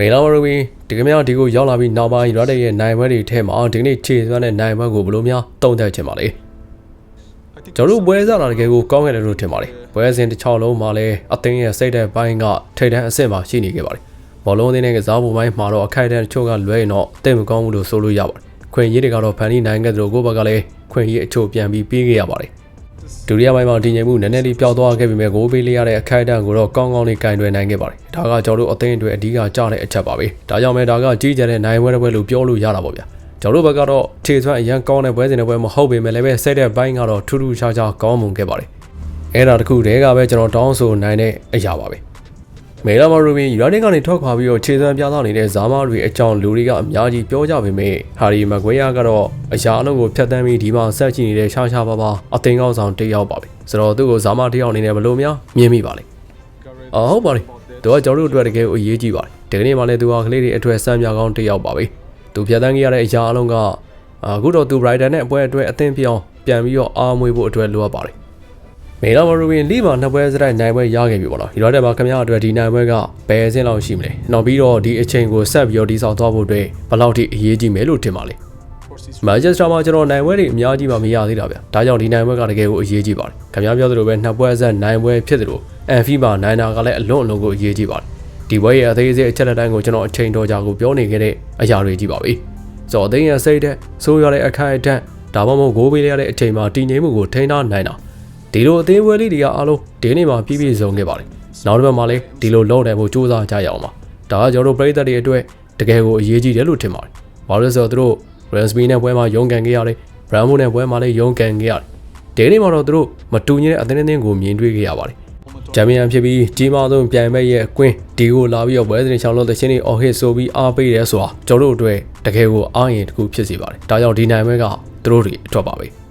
မေလာမရူဘီဒီကများဒီကိုရောက်လာပြီးနောက်ပိုင်းရတဲ့ရဲ့နိုင်ပွဲတွေထဲမှာဒီကနေ့ခြေစွမ်းတဲ့နိုင်ပွဲကိုဘယ်လိုများတုံ့တက်ချင်ပါလဲကျွန်တော်တို့ပွဲစားလာတကယ်ကိုကောင်းခဲ့တယ်လို့ထင်ပါတယ်ပွဲစဉ်တစ်ချောင်းလုံးမှာလည်းအသင်းရဲ့စိတ်တဲ့ဘိုင်းကထိတ်တန်းအဆင့်မှာရှိနေခဲ့ပါတယ်ဘောလုံးအသင်းရဲ့ကစားပုံပိုင်းမှာတော့အခိုက်အတန့်တချို့ကလွဲရင်တော့တိတ်မကောင်းဘူးလို့ဆိုလို့ရပါတယ်ခွင့်ရည်တွေကတော့ဖန်တီးနိုင်ခဲ့သလိုကိုယ့်ဘက်ကလည်းခွင့်ရည်အချို့ပြန်ပြီးပေးခဲ့ရပါတယ် ဒုတိယပိုင်းမှာတည်ငြိမ်မှုနည်းနည်းလေးပျောက်သွားခဲ့ပေမဲ့ဂိုးပေးလေးရတဲ့အခိုက်အတန့်ကိုတော့ကောင်းကောင်းလေးကင်တွယ်နိုင်ခဲ့ပါတယ်။ဒါကကျွန်တော်တို့အသင်းအတွက်အဓိကကြားတဲ့အချက်ပါပဲ။ဒါကြောင့်ပဲဒါကကြီးကျယ်တဲ့နိုင်ပွဲတစ်ပွဲလို့ပြောလို့ရတာပေါ့ဗျာ။ကျွန်တော်တို့ဘက်ကတော့ခြေစွမ်းအရန်ကောင်းတဲ့ပွဲစဉ်တစ်ပွဲမဟုတ်ပေမဲ့လည်းပဲဆက်တဲ့ဘိုင်းကတော့ထူးထူးခြားခြားကောင်းမွန်ခဲ့ပါတယ်။အဲ့ဒါတခုတည်းကပဲကျွန်တော်တောင်းဆိုနိုင်တဲ့အရာပါပဲ။ မေလာမရူဘီယူနိုက်တက်ကနေထွက်ခွာပြီးတော့ခြေစွမ်းပြသနေတဲ့ဇာမာတွေအကြောင်းလူတွေကအများကြီးပြောကြပေမဲ့ဟာရီမကွေးယာကတော့အရာအလုံးကိုဖျက်ဆီးပြီးဒီမှာဆက်ကြည့်နေတဲ့ရှားရှားပါးပါအသင်းကောင်းဆောင်တစ်ယောက်ပါပဲဆိုတော့သူ့ကိုဇာမာတစ်ယောက်အနေနဲ့ဘယ်လိုများမြင်မိပါလဲအော်ဟုတ်ပါလေသူကကျွန်တော်တို့အတွက်တကယ်ကိုအရေးကြီးပါတယ်ဒီကနေ့မှလည်းသူဟာကလေးတွေအထွေဆန်းပြကောင်းတစ်ယောက်ပါပဲသူဖျက်ဆီးခဲ့ရတဲ့အရာအလုံးကအခုတော့သူဘရိုက်တန်နဲ့အပွဲအတွက်အသင်းပြောင်းပြန်ပြီးတော့အားမွေးဖို့အတွက်လိုအပ်ပါတယ် မေလာမရူဝင်လီမှာနှစ်ပွဲစတိုက်နိုင်ပွဲရခဲ့ပြီပေါ့နော်ဒီတော့တက်မှာခင်ဗျားအတွက်ဒီနိုင်ပွဲကဘယ်အဆင့်လောက်ရှိမလဲနောက်ပြီးတော့ဒီအချိန်ကိုဆက်ပြီးတော့ဒီဆောင်သွားဖို့အတွက်ဘယ်လောက်ထိအရေးကြီးမယ်လို့ထင်ပါလဲမန်ချက်စတာမှာကျွန်တော်နိုင်ပွဲတွေအများကြီးမှမရသေးတာဗျဒါကြောင့်ဒီနိုင်ပွဲကတကယ်ကိုအရေးကြီးပါတယ်ခင်ဗျားပြောသလိုပဲနှစ်ပွဲဆက်နိုင်ပွဲဖြစ်တယ်လို့အန်ဖီမှာနိုင်နာကလည်းအလွန်အလွန်ကိုအရေးကြီးပါတယ်ဒီပွဲရဲ့အသေးစိတ်အချက်လက်တိုင်းကိုကျွန်တော်အချိန်တော်ကြာကိုပြောနေခဲ့တဲ့အရာတွေကြီးပါပြီဆိုတော့အသိဉာဏ်စိတ်တဲ့ဆိုးရတဲ့အခိုက်အတန့်ဒါမှမဟုတ်ဂိုးပေးရတဲ့အချိန်မှာတည်ငြိမ်မှုကိုထိန်းထားနိုင်တာ ဒီလိုအသေးပွဲလေးတွေကအားလုံးဒီနေ့မှာပြည့်ပြည့်စုံခဲ့ပါတယ်။နောက်တစ်ပတ်မှာလည်းဒီလိုလုပ်နိုင်ဖို့စူးစမ်းကြရအောင်ပါ။ဒါကကျွန်တော်တို့ပြည်သက်တွေအတွက်တကယ်ကိုအရေးကြီးတယ်လို့ထင်ပါတယ်။ဘာလို့လဲဆိုတော့သူတို့ Ransby နဲ့ပွဲမှာရုန်းကန်ခဲ့ရတယ်။ Bravo နဲ့ပွဲမှာလည်းရုန်းကန်ခဲ့ရတယ်။ဒီနေ့မှာတော့သူတို့မတူညီတဲ့အသင်းအသင်းကိုမြင်တွေ့ခဲ့ရပါတယ်။ချန်ပီယံဖြစ်ပြီးကြီးမားဆုံးပြိုင်ပွဲရဲ့အကွင်းဒီကိုလာပြီးတော့ပွဲစဉ်ချောင်းလို့တချင်းတွေအော်ဟစ်ဆိုပြီးအားပေးတယ်ဆိုတာကျွန်တော်တို့အတွက်တကယ်ကိုအားရင်တစ်ခုဖြစ်စေပါတယ်။ဒါကြောင့်ဒီနိုင်ပွဲကသူတို့တွေအတွက်ပါပဲ။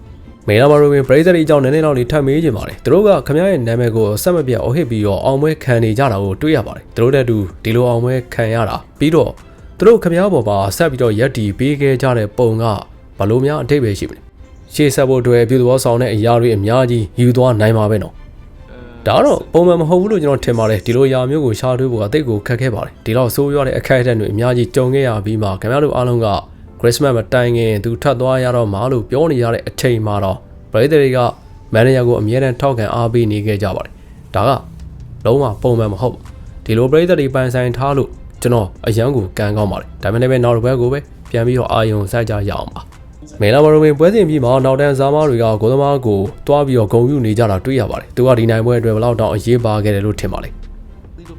မေလာမာရိုဝင်ပရိသတ်တွေအကြောင်းနည်းနည်းတော့လေးထပ်မေးကြပါတယ်သူတို့ကခမရရဲ့နာမည်ကိုဆက်မပြတ်အဟစ်ပြီးတော့အောင်ပွဲခံနေကြတာကိုတွေ့ရပါတယ်သူတို့တက်တူဒီလိုအောင်ပွဲခံရတာပြီးတော့သူတို့ခမရပေါ်မှာဆက်ပြီးတော့ရက်တီပေးခဲ့ကြတဲ့ပုံကဘလို့များအထိပ္ပယ်ရှိမလဲရှေ့ဆက်ဖို့အတွက်ပြုသဘောဆောင်တဲ့အရာတွေအများကြီးယူသွားနိုင်မှာပဲနော်ဒါတော့ပုံမှန်မဟုတ်ဘူးလို့ကျွန်တော်ထင်ပါတယ်ဒီလိုအရာမျိုးကိုရှားထွေးဖို့အသိကိုခက်ခဲပါတယ်ဒီလောက်ဆိုးရွားတဲ့အခိုက်အတန့်တွေအများကြီးကြုံခဲ့ရပြီးမှခင်ဗျားတို့အားလုံးက Christmas မတိုင်ခင်သူထပ်သွားရတော့မှာလို့ပြောနေရတဲ့အချိန်မှာတော့ပရိသတ်တွေကမန်နေဂျာကိုအမြဲတမ်းထောက်ခံအားပေးနေခဲ့ကြပါတယ်ဒါကလုံးဝပုံမှန်မဟုတ်ပါဒီလိုပရိသတ်တွေပိုင်ဆိုင်ထားလို့ကျွန်တော်အရန်ကိုကန်ကောင်းပါတယ်ဒါပေမဲ့လည်းနောက်တစ်ပတ်ကိုပဲပြန်ပြီးတော့အာယုံစိုက်ကြရအောင်ပါမေလာမရိုမင်ပွဲစဉ်ပြီးမှနောက်တန်းစားမားတွေကဂိုသမားကိုတွားပြီးတော့ဂုံယူနေကြတာတွေ့ရပါတယ်သူကဒီနိုင်ပွဲအတွက်ဘယ်လောက်တောင်အရေးပါခဲ့တယ်လို့ထင်ပါလဲ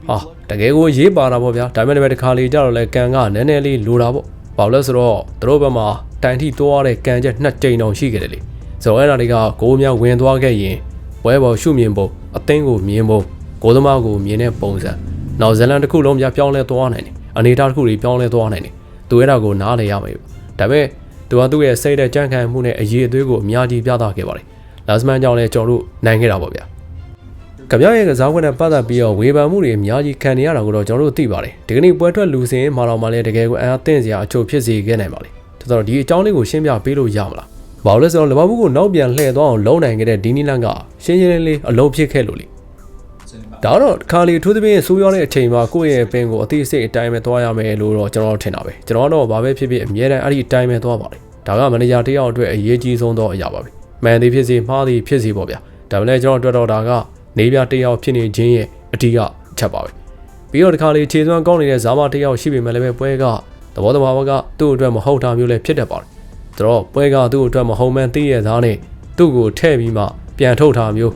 ဟာတကယ်ကိုရေးပါတာပေါ့ဗျာဒါပေမဲ့လည်းတစ်ခါလေကြတော့လဲကန်ကနည်းနည်းလေးလိုတာပေါ့ ဘာလို့လဲဆိုတော့သူတို့ဘက်မှာတိုင်ထိတွားတဲ့ကန်ချက်နှစ်ကြိမ်တောင်ရှိခဲ့တယ်လေဆိုတော့အဲ့ဒါတွေကဂိုးများဝင်သွားခဲ့ရင်ဝဲပေါ်ရှုမြင်ပုံအသင်းကိုမြင်ပုံဂိုးသမားကိုမြင်တဲ့ပုံစံနောက်ဇလန်တစ်ခုလုံးပြပြောင်းလဲသွားနိုင်တယ်အနေအထားတစ်ခုတွေပြောင်းလဲသွားနိုင်တယ်သူအဲ့ဒါကိုနားလည်ရမယ်ဒါပေမဲ့သူကသူ့ရဲ့စိတ်တဲ့ကြံ့ခိုင်မှုနဲ့အရေးအသွေးကိုအများကြီးပြသခဲ့ပါတယ်လာစမန်ကြောင့်လည်းကျွန်တော်တို့နိုင်ခဲ့တာပေါ့ဗျာ ကဗျာရဲ့ကစားကွက်နဲ့ပတ်သက်ပြီးတော့ဝေဖန်မှုတွေအများကြီးခံနေရတာကိုတော့ကျွန်တော်တို့သိပါတယ်ဒီကနေ့ပွဲထွက်လူစင်မှာတော့မှလည်းတကယ်ကိုအအားသင့်စရာအချို့ဖြစ်စေခဲ့နိုင်ပါလေဒါဆိုတော့ဒီအကြောင်းလေးကိုရှင်းပြပေးလို့ရမလားဘာလို့လဲဆိုတော့လဘဘူးကိုနောက်ပြန်လှည့်သွားအောင်လုံးနိုင်ခဲ့တဲ့ဒီနီလန်ကရှင်းရှင်းလင်းလင်းအလုံးဖြစ်ခဲ့လို့လေဒါတော့ခါလီအထူးသဖြင့်ဆိုးရွားတဲ့အချိန်မှာကိုယ့်ရဲ့ပင်ကိုအသိစိတ်အတိုင်းပဲသွားရမယ်လို့တော့ကျွန်တော်ထင်တာပဲကျွန်တော်တော့ဘာပဲဖြစ်ဖြစ်အမြဲတမ်းအဲ့ဒီအတိုင်းပဲသွားပါလေဒါကမန်နေဂျာတယောက်အတွက်အရေးကြီးဆုံးသောအရာပါပဲမန်သည်ဖြစ်စေမှားသည်ဖြစ်စေပေါ့ဗျာဒါပေမဲ့ကျွန်တော်တို့တော့ဒါက နေပြတယောက်ဖြစ်နေခြင်းရဲ့အဓိကအချက်ပါပဲပြီးတော့ဒီခါလေးခြေစွမ်းကောင်းနေတဲ့ဇာမတယောက်ရှိပေမဲ့လည်းပဲပွဲကသဘောတဘာဝကသူ့အတွက်မဟုတ်တာမျိုးလည်းဖြစ်တတ်ပါတယ်ဒါတော့ပွဲကသူ့အတွက်မဟုတ်မှန်းသိရသားနဲ့သူ့ကိုထဲ့ပြီးမှပြန်ထုတ်တာမျိုး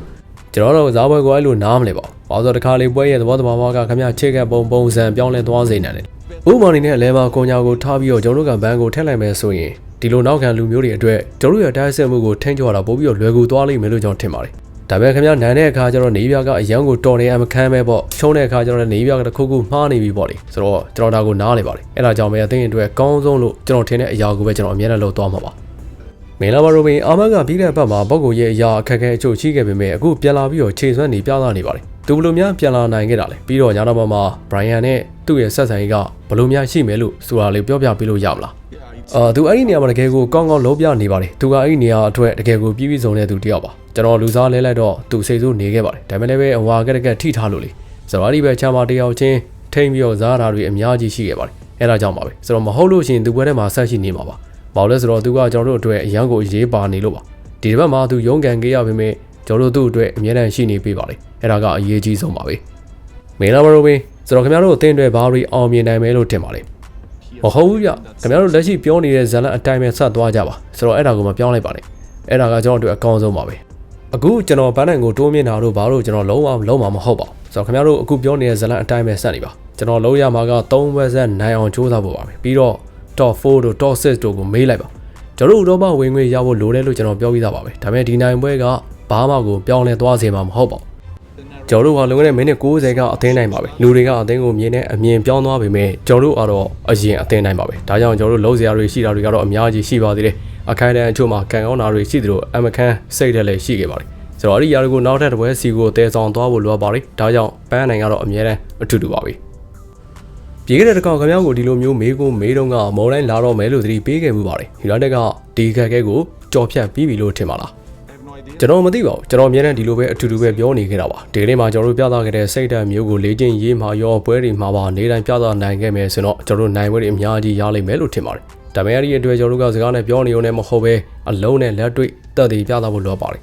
ကျွန်တော်တို့ဇာပွဲကိုအဲ့လိုနားမလဲပါဘူး။ဘာလို့ဒီခါလေးပွဲရဲ့သဘောတဘာဝကခမရချေကပ်ပုံပုံစံပြောင်းလဲသွားစေနိုင်တယ်။ဥပမာအနေနဲ့လဲပါကွန်ညာကိုထားပြီးတော့ကျွန်တော်တို့ကဘန်ကိုထည့်လိုက်မယ်ဆိုရင်ဒီလိုနောက်ခံလူမျိုးတွေအတွက်ကျွန်တော်တို့ရဲ့တိုက်ဆက်မှုကိုထိန်းချုပ်ရတာပို့ပြီးတော့လွယ်ကူသွားလိမ့်မယ်လို့ကျွန်တော်ထင်ပါတယ်။ ဒါပေမဲ့ခင်ဗျာနိုင်တဲ့အခါကျတော့နေပြကအရန်ကိုတော်နေအမခမ်းပဲပေါ့ရှုံးတဲ့အခါကျတော့နေပြကတစ်ခုခုမှားနေပြီပေါ့လေဆိုတော့ကျွန်တော်ဒါကိုနားလေပါလေအဲ့ဒါကြောင့်ပဲအသိအတွက်ကောင်းဆုံးလို့ကျွန်တော်ထင်တဲ့အရာကိုပဲကျွန်တော်အမြဲတမ်းလုပ်သွားမှာပါမင်လာပါရိုဘင်အာမန်ကပြီးတဲ့ဘက်မှာပုဂ္ဂိုလ်ရဲ့အရာအခက်အခဲအချို့ရှိခဲ့ပေမဲ့အခုပြန်လာပြီးတော့ခြေစွမ်းနေပြသနေပါလေသူဘယ်လိုများပြန်လာနိုင်ခဲ့တာလဲပြီးတော့ညာတော့ဘက်မှာဘရိုင်ယန်နဲ့သူ့ရဲ့ဆက်ဆံရေးကဘယ်လိုများရှိမယ်လို့ဆိုတာလေးပြောပြပေးလို့ရမလား အာသူအဲ့ဒီနေရာမှာတကယ်ကိုကောင်းကောင်းလုံးပြနေပါတယ်သူကအဲ့ဒီနေရာအတွက်တကယ်ကိုပြည့်ပြည့်စုံတဲ့သူတစ်ယောက်ပါကျွန်တော်လူစားလဲလိုက်တော့သူစိတ်ဆိုးနေခဲ့ပါတယ်ဒါပေမဲ့လည်းပဲအဝါကက်ကက်ထိထားလို့လေဆိုတော့အဲ့ဒီပဲချာမတယောက်ချင်းထိမ့်ပြီးတော့စားတာတွေအများကြီးရှိခဲ့ပါတယ်အဲဒါကြောင့်ပါပဲဆိုတော့မဟုတ်လို့ရှိရင်သူပွဲထဲမှာဆက်ရှိနေမှာပါဘာလို့လဲဆိုတော့သူကကျွန်တော်တို့အတွက်အရန်ကိုအရေးပါနေလို့ပါဒီတစ်ပတ်မှာသူရုန်းကန်ခဲ့ရပေမဲ့ကျွန်တော်တို့သူ့အတွက်အများတန်းရှိနေပေးပါလေအဲဒါကအရေးကြီးဆုံးပါပဲမင်္ဂလာပါရိုဘင်းဆိုတော့ခင်ဗျားတို့အသင်းတွေဘာတွေအောင်မြင်နိုင်မယ်လို့ထင်ပါလဲ မဟုတ်ဘူးဗျခင်ဗျားတို့လက်ရှိပြောနေတဲ့ဇာတ်လန်အတိုင်းပဲဆက်သွားကြပါဆိုတော့အဲ့ဒါကိုမပြောင်းလိုက်ပါနဲ့အဲ့ဒါကကျွန်တော်တို့အကောင်းဆုံးပါပဲအခုကျွန်တော်ပန်းနိုင်ကိုတိုးမြင့်တာတို့ဘာလို့ကျွန်တော်လုံးဝလုံးဝမဟုတ်ပါဘူးဆိုတော့ခင်ဗျားတို့အခုပြောနေတဲ့ဇာတ်လန်အတိုင်းပဲဆက်နေပါကျွန်တော်လုံးရမှာက3ဘက်ဆက်နိုင်အောင်စူးစမ်းဖို့ပါပဲပြီးတော့ top 4တို့ top 6တို့ကိုမေးလိုက်ပါကျွန်တော်တို့ဥရောပဝင်ငွေရဖို့လိုတယ်လို့ကျွန်တော်ပြောပြီးသားပါပဲဒါပေမဲ့ဒီနိုင်ပွဲကဘာမှကိုပြောင်းလဲသွားစေမှာမဟုတ်ပါဘူး ကျွန်တော်တို့ကလုံခဲ့တဲ့မိနစ်60ကအသင်းနိုင်ပါပဲလူတွေကအသင်းကိုမြင်တဲ့အမြင်ပြောင်းသွားပေမဲ့ကျွန်တော်တို့ကတော့အရင်အသင်းနိုင်ပါပဲဒါကြောင့်ကျွန်တော်တို့လုံးစရာတွေရှိတာတွေကတော့အများကြီးရှိပါသေးတယ်အခိုင်အတန့်အချို့မှာကန်ကောင်းတာတွေရှိသလိုအမခန်းစိတ်တက်လည်းရှိခဲ့ပါတယ်ဆိုတော့အဲ့ဒီຢာတွေကိုနောက်ထပ်တစ်ပွဲစီကိုတည်ဆောင်သွားဖို့လိုအပ်ပါတယ်ဒါကြောင့်ပန်းနိုင်ကတော့အများတန်းအထူးတူပါပဲပြေးခဲ့တဲ့တစ်ခေါက်ခင်ဗျားကိုဒီလိုမျိုးမေးကိုမေးတော့ကမော်တိုင်းလာတော့မယ်လို့သတိပေးခဲ့မှုပါတယ်ယူနိုက်တက်ကဒီခက်ခဲကိုကြော်ဖြတ်ပြီးပြီလို့ထင်ပါလား ကျွန်တော်မသိပါဘူးကျွန်တော်အများနဲ့ဒီလိုပဲအထူးတူပဲပြောနေခဲ့တာပါဒီနေ့မှာကျွန်တော်တို့ပြသခဲ့တဲ့စိတ်ဓာတ်မျိုးကိုလေ့ကျင့်ရေးမှာရောပွဲတွေမှာပါနေတိုင်းပြသနိုင်ခဲ့မယ်ဆိုတော့ကျွန်တော်တို့နိုင်ပွဲတွေအများကြီးရလိမ့်မယ်လို့ထင်ပါတယ်ဒါပေမဲ့အဲ့ဒီအတွက်ကျွန်တော်တို့ကစကားနဲ့ပြောနေုံနဲ့မဟုတ်ပဲအလုံးနဲ့လက်တွေ့တက်တည်ပြသဖို့လိုပါတယ်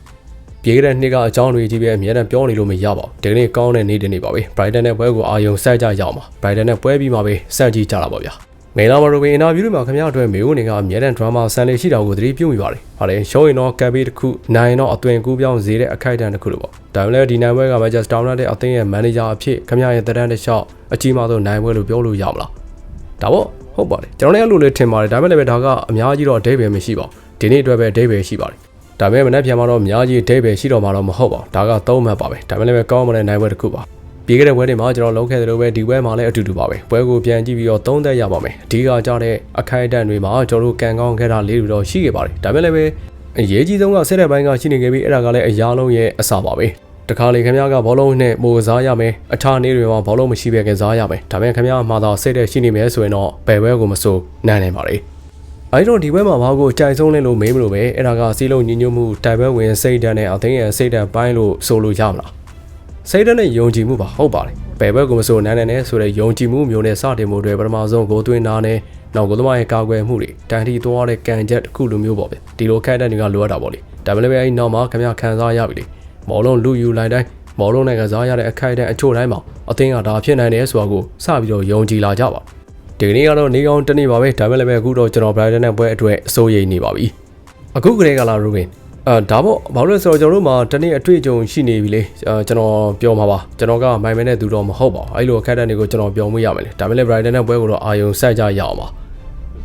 ပြေးတဲ့နှစ်ကအကြောင်းတွေကြီးပဲအများနဲ့ပြောနေလို့မရပါဘူးဒီနေ့ကောင်းတဲ့နေ့တနေ့ပါပဲ Brighton နဲ့ပွဲကိုအာယုံဆက်ကြရအောင်ပါ Brighton နဲ့ပွဲပြီးမှပဲဆက်ကြည့်ကြတာပါဗျာ မေလာမရိုဘင်အင်တာဗျူးတွေမှာခင်ဗျားအတွက်မေဦးနေကအမြဲတမ်း drama ဆန်လေးရှိတာကိုသတိပြုမိပါတယ်။ဟာလေရှုံးရင်တော့ကပ်ဘေးတစ်ခုနိုင်တော့အသွင်ကူးပြောင်းစေတဲ့အခိုက်အတန့်တစ်ခုလို့ပေါ့။ဒါပေမဲ့ဒီနိုင်ပွဲက Manchester United အသင်းရဲ့ manager အဖြစ်ခင်ဗျားရဲ့တရန်တစ်လျှောက်အကြီးမားဆုံးနိုင်ပွဲလို့ပြောလို့ရမလား။ဒါပေါ့ဟုတ်ပါတယ်ကျွန်တော်လည်းအဲ့လိုလေးထင်ပါတယ်ဒါပေမဲ့လည်းဒါကအများကြီးတော့အဓိပ္ပာယ်မရှိပါဘူး။ဒီနေ့အတွက်ပဲအဓိပ္ပာယ်ရှိပါတယ်။ဒါပေမဲ့မနေ့ပြန်မှာတော့အများကြီးအဓိပ္ပာယ်ရှိတော့မှာတော့မဟုတ်ပါဘူး။ဒါကသုံးမှတ်ပါပဲ။ဒါပေမဲ့လည်းကောင်းမတဲ့နိုင်ပွဲတစ်ခုပါ။ ပြေးခဲ့တဲ့ပွဲတွေမှာကျွန်တော်လုံးခဲ့သလိုပဲဒီပွဲမှာလည်းအတူတူပါပဲပွဲကိုပြန်ကြည့်ပြီးတော့သုံးသက်ရပါမယ်အဓိကကြတဲ့အခိုက်အတန့်တွေမှာကျွန်တော်တို့ကန်ကောင်းခဲ့တာလေးတွေတော့ရှိခဲ့ပါတယ်ဒါပေမဲ့လည်းပဲအရေးကြီးဆုံးကဆက်တဲ့ဘိုင်းကရှိနေခဲ့ပြီးအဲ့ဒါကလည်းအရာလုံးရဲ့အစာပါပဲတခါလေခင်ဗျားကဘောလုံးနဲ့မိုကစားရမယ်အခြားနေ့တွေမှာဘောလုံးမရှိပဲကစားရမယ်ဒါပေမဲ့ခင်ဗျားမှာတော့စိတ်တဲ့ရှိနေမယ်ဆိုရင်တော့ဘယ်ဘဲကိုမစိုးနိုင်နိုင်ပါလေအဲဒီတော့ဒီဘက်မှာဘာကိုကြိုက်ဆုံးလဲလို့မေးမလို့ပဲအဲ့ဒါကစီးလုံးညီညွတ်မှုတိုင်ဘက်ဝင်စိတ်ဓာတ်နဲ့အသိဉာဏ်စိတ်ဓာတ်ပိုင်းလို့ဆိုလို့ရမလား စိတ်ဓာတ်နဲ့ယုံကြည်မှုပါဟုတ်ပါတယ်ဘယ်ဘက်ကမဆိုနန်းနန်းနဲ့ဆိုတဲ့ယုံကြည်မှုမျိုးနဲ့စတင်မှုတွေပထမဆုံးကိုသွင်းနာနဲ့နောက်ကိုသမားရဲ့ကာကွယ်မှုတွေတန်တီသွားတဲ့ကံချက်တစ်ခုလိုမျိုးပေါ့ဗျဒီလိုခက်တဲ့တွေကလိုအပ်တာပေါ့လေဒါပေမဲ့လည်းအဲဒီနောက်မှာခင်ဗျခံစားရပြီလေမော်လုံးလူယူလိုက်တိုင်းမော်လုံးနဲ့ကစားရတဲ့အခိုက်အတန့်အချို့တိုင်းမှာအသင်းကဒါဖြစ်နိုင်တယ်ဆိုတာကိုစပြီးတော့ယုံကြည်လာကြပါဒီနေ့ကတော့နေကောင်းတနေ့ပါပဲဒါပေမဲ့လည်းအခုတော့ကျွန်တော် Brighton နဲ့ပွဲအတွက်အစိုးရိမ်နေပါပြီအခုကလေးကလာ Ruben အာဒါပေါ့ဘာလို့လဲဆိုတော့ကျွန်တော်တို့မှာတနေ့အတွေ့အကြုံရှိနေပြီလေအာကျွန်တော်ပြောမှာပါကျွန်တော်ကမိုင်မဲနဲ့သူတော့မဟုတ်ပါဘူးအဲ့လိုအခက်အခဲတွေကိုကျွန်တော်ပြောမှုရမယ်လေဒါပေမဲ့လည်း Brighton နဲ့ပွဲကိုတော့အာယုံဆက်ကြရအောင်ပါ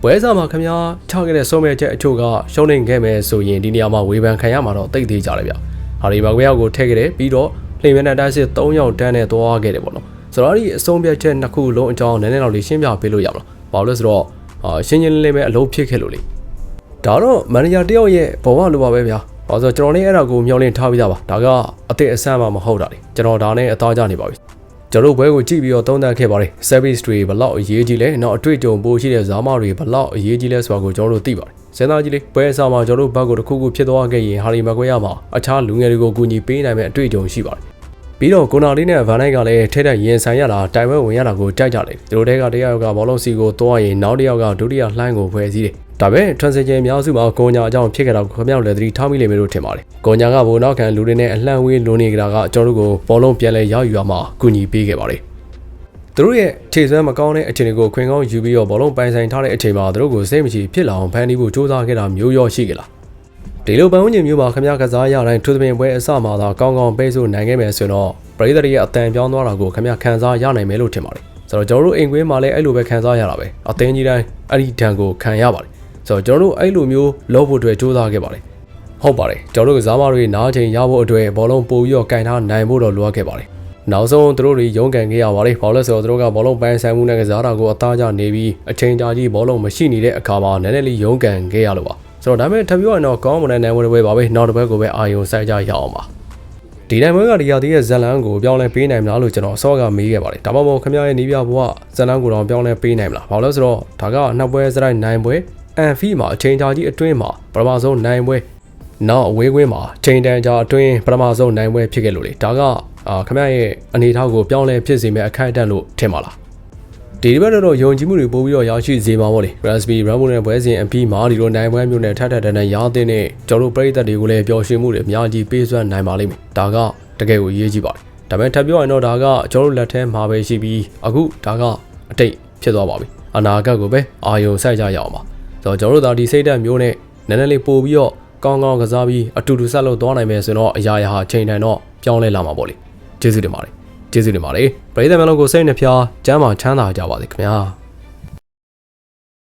ပွဲစားမှာခင်ဗျားချခဲ့တဲ့ဆုံးမဲ့ချက်အချို့ကရှုံးနေခဲ့မယ်ဆိုရင်ဒီနေရာမှာဝေဖန်ခံရမှာတော့တိတ်သေးကြတယ်ဗျဟာဒီမှာကွေးရောက်ကိုထည့်ခဲ့တယ်ပြီးတော့လှိမ့်မဲနဲ့တိုက်စစ်3ယောက်တန်းနဲ့သွားခဲ့တယ်ပေါ့နော်ဆိုတော့ဒီအဆုံးဖြတ်ချက်နှစ်ခုလုံးအကြောင်းနည်းနည်းတော့လေးရှင်းပြပေးလို့ရမလားဘာလို့လဲဆိုတော့အာရှင်းရှင်းလင်းလင်းပဲအလုံးဖြစ်ခဲ့လို့လေဒါတော့မန်နေဂျာတယောက်ရဲ့ဘဝလိုပါပဲဗျာ။ ဘာလို့ဆိုကျွန်တော်လည်းအဲ့ဒါကိုမျှော်လင့်ထားပြီးသားပါ။ဒါကအစ်စ်အဆန်းမှမဟုတ်တာလေ။ကျွန်တော်ဒါနဲ့အသားကျနေပါပြီ။ကျွန်တော်ဘွဲကိုကြည့်ပြီးတော့သုံးသပ်ခဲ့ပါတယ်။ service တွေဘလောက်အရေးကြီးလဲ။နောက်အတွေ့အကြုံပိုရှိတဲ့ဇာမတွေဘလောက်အရေးကြီးလဲဆိုတာကိုကျွန်တော်တို့သိပါတယ်။စဉ်းစားကြည့်လေဘွဲအစားမှာကျွန်တော်တို့ဘက်ကိုတစ်ခုခုဖြစ်သွားခဲ့ရင်ဟာလီမကွဲရမှာအခြားလူငယ်တွေကိုကူညီပေးနိုင်မယ့်အတွေ့အကြုံရှိပါတယ်။ပြီးတော့ကိုနာလေးနဲ့ဗန်နိုက်ကလည်းထဲတဲ့ရင်ဆိုင်ရတာတိုင်ဝဲဝင်ရတာကိုကြိုက်ကြတယ်။သူတို့တဲကတယောက်ကဘောလုံးစီကိုသွားရင်နောက်တစ်ယောက်ကဒုတိယလှိုင်းကိုဖွဲ့စည်းတယ် ဒါပေမဲ့ transition အများစုမှာကိုညာအကြောင်းဖြစ်ခဲ့တာကိုခင်ဗျားတို့လည်းသတိထားမိလိမ့်မယ်လို့ထင်ပါတယ်။ကိုညာကဘိုးနောက်ခံလူတွေနဲ့အလှမ်းဝေးလိုနေကြတာကကျွန်တော်တို့ကိုဘောလုံးပြန်လဲရောက်ယူရမှာကူညီပေးခဲ့ပါတယ်။သူတို့ရဲ့ခြေစွမ်းမကောင်းတဲ့အခြေအနေကိုခွင်ကောင်းယူပြီးတော့ဘောလုံးပိုင်ဆိုင်ထားတဲ့အချိန်မှာသူတို့ကိုစိတ်မရှိဖြစ်လာအောင်ဖန်တီးဖို့စ조사ခဲ့တာမျိုးရောရှိကြလား။ဒီလိုပန်းဝန်းကျင်မျိုးမှာခင်ဗျားကစားရတိုင်းထူးသဖြင့်ပွဲအစမှာသာကောင်းကောင်းပေးဆိုနိုင်ခဲ့မယ်ဆိုတော့ပရိသတ်ရဲ့အတန်ပြောင်းသွားတာကိုခင်ဗျားခံစားရနိုင်မယ်လို့ထင်ပါတယ်။ဆိုတော့ကျွန်တော်တို့အိမ်ကွင်းမှာလည်းအဲ့လိုပဲခံစားရတာပဲ။အသင်းကြီးတိုင်းအဲ့ဒီဒဏ်ကိုခံရပါတယ် ဆိုတော့ကျွန်တော်တို့အဲ့လိုမျိုးလုပ်ဖို့အတွက်စူးစမ်းခဲ့ပါတယ်ဟုတ်ပါတယ်ကျွန်တော်တို့ကစားမတွေနားချိန်ရဖို့အတွက်ဘောလုံးပို့ပြီးတော့ကင်ထားနိုင်ဖို့တော့လိုအပ်ခဲ့ပါတယ်နောက်ဆုံးသူတို့တွေရုန်းကန်ခဲ့ရပါတယ်ဘာလို့လဲဆိုတော့သူတို့ကဘောလုံးပန်းဆိုင်မှုနဲ့ကစားတာကိုအသားကျနေပြီးအချိန်ကြာကြီးဘောလုံးမရှိနေတဲ့အခါမှာနည်းနည်းလေးရုန်းကန်ခဲ့ရလို့ပါဆိုတော့ဒါပေမဲ့ထပ်ပြောရတော့ကောင်းမွန်တဲ့နိုင်ဝဲပွဲပါပဲနောက်တစ်ပွဲကိုပဲအာယုံစိုက်ကြရအောင်ပါဒီနိုင်ပွဲကဒီရာသီရဲ့ဇလန်ကိုပြောင်းလဲပေးနိုင်မလားလို့ကျွန်တော်အစောကမေးခဲ့ပါတယ်ဒါမှမဟုတ်ခင်ဗျားရဲ့နီးပြဘွားဇလန်ကိုတော့ပြောင်းလဲပေးနိုင်မလားဘာလို့လဲဆိုတော့ဒါကနှစ်ပွဲစရိုက်နိုင်ပွဲ အန်ဖီမှာအချိန်ကြာကြီးအတွင်းမှာပထမဆုံးနိုင်ပွဲနောက်အဝေးကွင်းမှာချိန်တန်ကြာအတွင်းပထမဆုံးနိုင်ပွဲဖြစ်ခဲ့လို့လေဒါကအာခမရဲ့အနေအထားကိုပြောင်းလဲဖြစ်စေမဲ့အခိုက်အတန့်လို့ထင်ပါလားဒီဒီဘက်တော့ယုံကြည်မှုတွေပို့ပြီးတော့ရရှိစေမှာပေါ့လေ Raspberry Rumble နဲ့ပွဲစဉ်အပြီးမှာဒီလိုနိုင်ပွဲမျိုးနဲ့ထပ်ထပ်တန်းတန်းရတဲ့နဲ့ကျွန်တော်တို့ပြည်သက်တွေကိုလည်းပျော်ရွှင်မှုတွေအများကြီးပေးစွမ်းနိုင်ပါလိမ့်မယ်ဒါကတကယ်ကိုအရေးကြီးပါတယ်ဒါပေမဲ့ထပ်ပြောရင်တော့ဒါကကျွန်တော်တို့လက်ထဲမှာပဲရှိပြီးအခုဒါကအတိတ်ဖြစ်သွားပါပြီအနာဂတ်ကိုပဲအာယုံစိုက်ကြရအောင်ပါဆို တော့ကျွန်တော်တို့ဒါဒီစိတ်ဓာတ်မျိုးနဲ့နည်းနည်းလေးပို့ပြီးတော့ကောင်းကောင်းကစားပြီးအတူတူဆက်လုပ်သွားနိုင်မယ်ဆိုတော့အရာရာဟာချိန်တိုင်းတော့ပြောင်းလဲလာမှာပေါ့လေကျေးဇူးတင်ပါတယ်ကျေးဇူးတင်ပါတယ်ပရိသတ်များလုံးကိုစိတ်နှဖျားကျမ်းမာချမ်းသာကြပါစေခင်ဗျာ